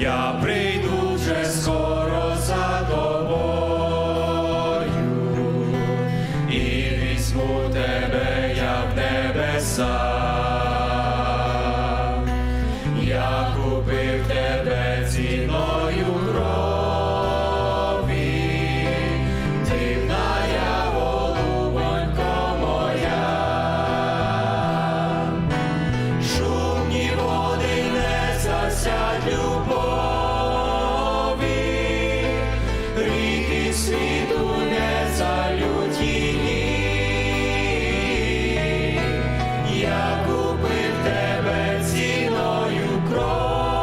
я прийду вже скоро за тобою, і візьму тебе я в небеса. світу не залютіні, я купив тебе ціною крові,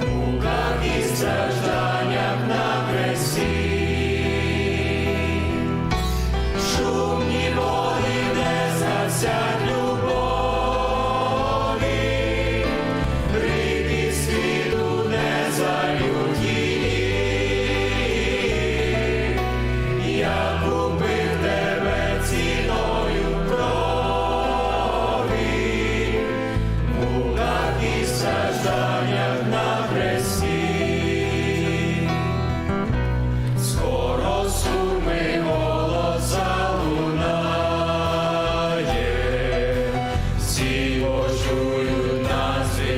муках і страждань.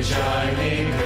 shining.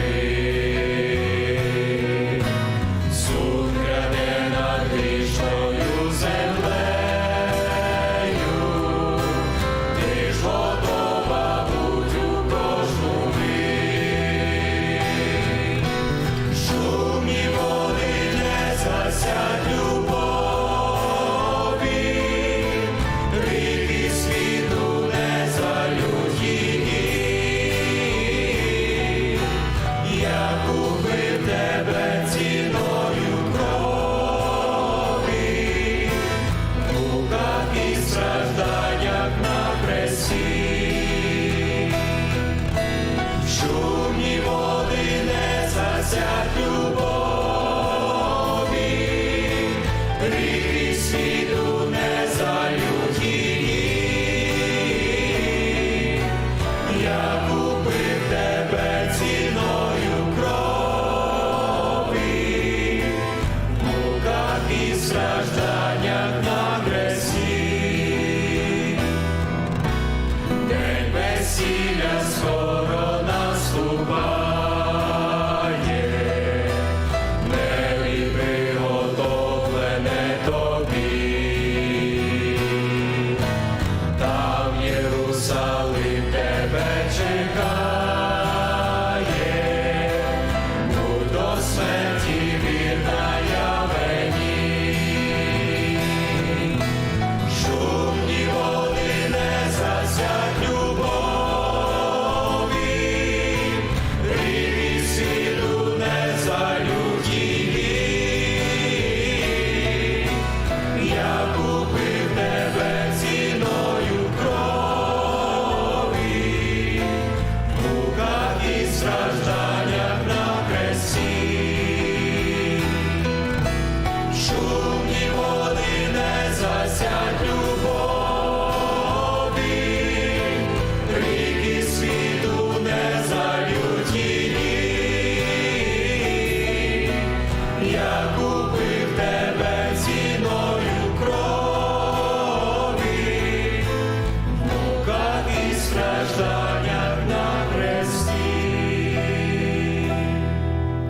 yeah.